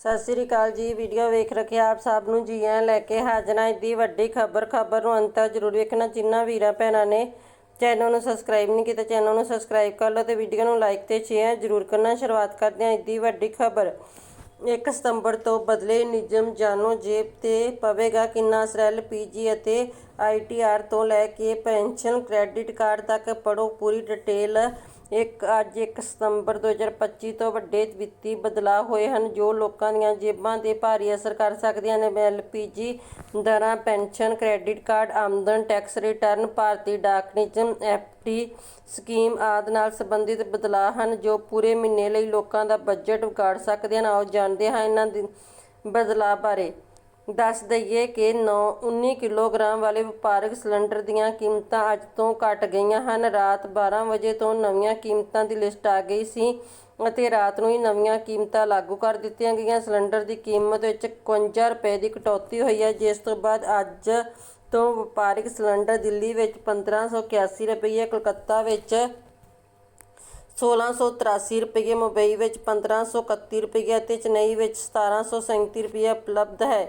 ਸਤਿ ਸ੍ਰੀ ਅਕਾਲ ਜੀ ਵੀਡੀਓ ਵੇਖ ਰਹੇ ਆਪ ਸਭ ਨੂੰ ਜੀ ਆਇਆਂ ਲੈ ਕੇ ਹਾਜ਼ਰਾਂ ਹਾਂ ਇੱਦੀ ਵੱਡੀ ਖਬਰ। ਖਬਰ ਨੂੰ ਅੰਤ ਤੱਕ ਜ਼ਰੂਰ ਵੇਖਣਾ ਜਿੰਨਾ ਵੀਰਾਂ ਭੈਣਾਂ ਨੇ ਚੈਨਲ ਨੂੰ ਸਬਸਕ੍ਰਾਈਬ ਨਹੀਂ ਕੀਤਾ ਚੈਨਲ ਨੂੰ ਸਬਸਕ੍ਰਾਈਬ ਕਰ ਲਓ ਤੇ ਵੀਡੀਓ ਨੂੰ ਲਾਈਕ ਤੇ ਸ਼ੇਅਰ ਜ਼ਰੂਰ ਕਰਨਾ। ਸ਼ੁਰੂਆਤ ਕਰਦੇ ਹਾਂ ਦੀ ਵੱਡੀ ਖਬਰ। 1 ਸਤੰਬਰ ਤੋਂ ਬਦਲੇ ਨਿਯਮ ਜਾਨੋ ਜੇਬ ਤੇ ਪਵੇਗਾ ਕਿੰਨਾ ਅਸਰ ਐਲਪੀਜੀ ਅਤੇ ਆਈਟੀਆਰ ਤੋਂ ਲੈ ਕੇ ਪੈਨਸ਼ਨ ਕ੍ਰੈਡਿਟ ਕਾਰਡ ਤੱਕ ਪੜੋ ਪੂਰੀ ਡਿਟੇਲ ਇੱਕ ਅੱਜ 1 ਸਤੰਬਰ 2025 ਤੋਂ ਵੱਡੇ ਵਿੱਤੀ ਬਦਲਾਅ ਹੋਏ ਹਨ, ਜੋ ਲੋਕਾਂ ਦੀਆਂ ਜੇਬਾਂ ਤੇ ਭਾਰੀ ਅਸਰ ਕਰ ਸਕਦੀਆਂ ਨੇ। ਐਲਪੀਜੀ ਦਰਾਂ, ਪੈਨਸ਼ਨ, ਕ੍ਰੈਡਿਟ ਕਾਰਡ, ਆਮਦਨ, ਟੈਕਸ ਰਿਟਰਨ, ਭਾਰਤੀ ਡਾਕ ਨਿਯਮ ਐਫਟੀ ਸਕੀਮ ਆਦਿ ਨਾਲ ਸੰਬੰਧਿਤ ਬਦਲਾਅ ਹਨ, ਜੋ ਪੂਰੇ ਮਹੀਨੇ ਲਈ ਲੋਕਾਂ ਦਾ ਬਜਟ ਵਿਗਾੜ ਸਕਦੇ ਹਨ ਆਓ ਜਾਣਦੇ ਹਾਂ ਇਹਨਾਂ ਦੇ ਬਦਲਾਅ ਬਾਰੇ। ਦੱਸ ਦਈਏ ਕਿ 9 19 ਕਿਲੋਗ੍ਰਾਮ ਵਾਲੇ ਵਪਾਰਕ ਸਿਲੰਡਰ ਦੀਆਂ ਕੀਮਤਾਂ ਅੱਜ ਤੋਂ ਘਟ ਗਈਆਂ ਹਨ। ਰਾਤ 12 ਵਜੇ ਤੋਂ ਨਵੀਆਂ ਕੀਮਤਾਂ ਦੀ ਲਿਸਟ ਆ ਗਈ ਸੀ ਅਤੇ ਰਾਤ ਨੂੰ ਹੀ ਨਵੀਆਂ ਕੀਮਤਾਂ ਲਾਗੂ ਕਰ ਦਿੱਤੀਆਂ ਗਈਆਂ। ਸਿਲੰਡਰ ਦੀ ਕੀਮਤ ਵਿੱਚ 51 ਰੁਪਏ ਦੀ ਕਟੌਤੀ ਹੋਈ ਹੈ, ਜਿਸ ਤੋਂ ਬਾਅਦ ਅੱਜ ਤੋਂ ਵਪਾਰਕ ਸਿਲੰਡਰ ਦਿੱਲੀ ਵਿੱਚ 1581 ਰੁਪਏ, ਕਲਕੱਤਾ ਵਿੱਚ 1683 ਰੁਪਏ ਮੁੰਬਈ ਵਿੱਚ 1531 ਰੁਪਏ ਅਤੇ ਚੇਨਈ ਵਿੱਚ 1737 ਰੁਪਏ ਉਪਲਬਧ ਹੈ।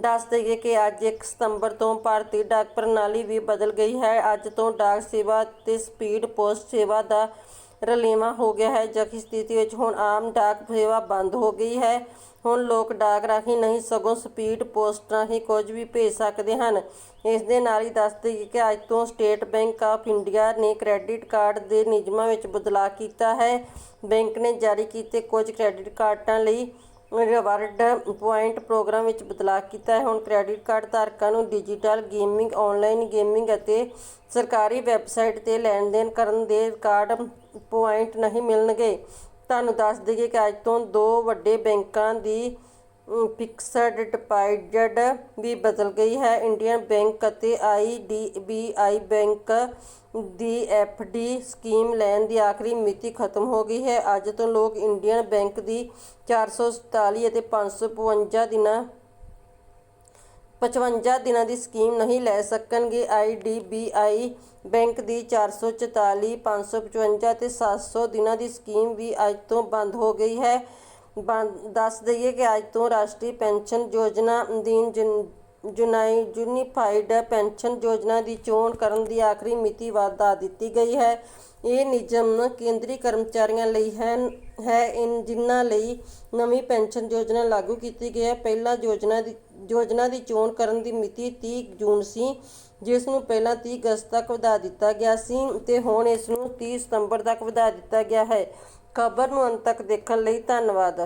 ਦੱਸ ਦਈਏ ਕਿ ਅੱਜ 1 ਸਤੰਬਰ ਤੋਂ ਭਾਰਤੀ ਡਾਕ ਪ੍ਰਣਾਲੀ ਵੀ ਬਦਲ ਗਈ ਹੈ। ਅੱਜ ਤੋਂ ਡਾਕ ਸੇਵਾ ਤੇ ਸਪੀਡ ਪੋਸਟ ਸੇਵਾ ਦਾ ਰਲੇਵਾਂ ਹੋ ਗਿਆ ਹੈ। ਜਖੀ ਸਥਿਤੀ ਵਿੱਚ ਹੁਣ ਆਮ ਡਾਕ ਸੇਵਾ ਬੰਦ ਹੋ ਗਈ ਹੈ। ਹੁਣ ਲੋਕ ਡਾਕ ਰਾਹੀਂ ਨਹੀਂ ਸਗੋਂ ਸਪੀਡ ਪੋਸਟ ਰਾਹੀਂ ਕੁਝ ਵੀ ਭੇਜ ਸਕਦੇ ਹਨ। ਇਸ ਦੇ ਨਾਲ ਹੀ ਦੱਸ ਦਈਏ ਕਿ ਅੱਜ ਤੋਂ ਸਟੇਟ ਬੈਂਕ ਆਫ ਇੰਡੀਆ ਨੇ ਕ੍ਰੈਡਿਟ ਕਾਰਡ ਦੇ ਨਿਯਮਾਂ ਵਿੱਚ ਬਦਲਾਅ ਕੀਤਾ ਹੈ। ਬੈਂਕ ਨੇ ਜਾਰੀ ਕੀਤੇ ਕੁਝ ਕ੍ਰੈਡਿਟ ਕਾਰਡਾਂ ਲਈ ਰਿਵਾਰਡ ਪੁਆਇੰਟ ਪ੍ਰੋਗਰਾਮ ਵਿੱਚ ਬਦਲਾਅ ਕੀਤਾ ਹੈ। ਹੁਣ ਕ੍ਰੈਡਿਟ ਕਾਰਡ ਧਾਰਕਾਂ ਨੂੰ ਡਿਜੀਟਲ ਗੇਮਿੰਗ ਆਨਲਾਈਨ ਗੇਮਿੰਗ ਅਤੇ ਸਰਕਾਰੀ ਵੈਬਸਾਈਟ ਤੇ ਲੈਣ ਦੇਣ ਕਰਨ ਦੇ ਕਾਰਡ ਪੁਆਇੰਟ ਨਹੀਂ ਮਿਲਣਗੇ। ਤੁਹਾਨੂੰ ਦੱਸ ਦਈਏ ਕਿ ਅੱਜ ਤੋਂ ਦੋ ਵੱਡੇ ਬੈਂਕਾਂ ਦੀ ਫਿਕਸਡ ਡਿਪਾਜ਼ਿਟ ਵੀ ਬਦਲ ਗਈ ਹੈ। ਇੰਡੀਅਨ ਬੈਂਕ ਅਤੇ ਆਈਡੀਬੀਆਈ ਬੈਂਕ ਦੀ ਐਫਡੀ ਸਕੀਮ ਲੈਣ ਦੀ ਆਖਰੀ ਮਿਤੀ ਖਤਮ ਹੋ ਗਈ ਹੈ। ਅੱਜ ਤੋਂ ਲੋਕ ਇੰਡੀਅਨ ਬੈਂਕ ਦੀ 447 ਅਤੇ 555 ਦਿਨਾਂ 55 ਦਿਨਾਂ ਦੀ ਸਕੀਮ ਨਹੀਂ ਲੈ ਸਕਣਗੇ। ਆਈਡੀਬੀਆਈ ਬੈਂਕ ਦੀ 444 555 ਤੇ 700 ਦਿਨਾਂ ਦੀ ਸਕੀਮ ਵੀ ਅੱਜ ਤੋਂ ਬੰਦ ਹੋ ਗਈ ਹੈ। ਦੱਸ ਦਈਏ ਕਿ ਅੱਜ ਤੋਂ ਰਾਸ਼ਟਰੀ ਪੈਨਸ਼ਨ ਯੋਜਨਾ ਅਧੀਨ ਜੁਨਾਈ ਯੂਨੀਫਾਈਡ ਪੈਨਸ਼ਨ ਯੋਜਨਾ ਦੀ ਚੋਣ ਕਰਨ ਦੀ ਆਖਰੀ ਮਿਤੀ ਵਧਾ ਦਿੱਤੀ ਗਈ ਹੈ। ਇਹ ਨਿਯਮ ਕੇਂਦਰੀ ਕਰਮਚਾਰੀਆਂ ਲਈ ਹੈ ਹੈ ਇਨ, ਜਿਨ੍ਹਾਂ ਲਈ ਨਵੀਂ ਪੈਨਸ਼ਨ ਯੋਜਨਾ ਲਾਗੂ ਕੀਤੀ ਗਈ ਹੈ। ਪਹਿਲਾਂ ਯੋਜਨਾ ਦੀ ਯੋਜਨਾ ਦੀ ਚੋਣ ਕਰਨ ਦੀ ਮਿਤੀ 30 ਜੂਨ ਸੀ, ਜਿਸ ਨੂੰ ਪਹਿਲਾਂ 30 ਅਗਸਤ ਤੱਕ ਵਧਾ ਦਿੱਤਾ ਗਿਆ ਸੀ ਤੇ ਹੁਣ ਇਸ ਨੂੰ 30 ਸਤੰਬਰ ਤੱਕ ਵਧਾ ਦਿੱਤਾ ਗਿਆ ਹੈ। ਖਬਰ ਨੂੰ ਅੰਤ ਤੱਕ ਦੇਖਣ ਲਈ ਧੰਨਵਾਦ।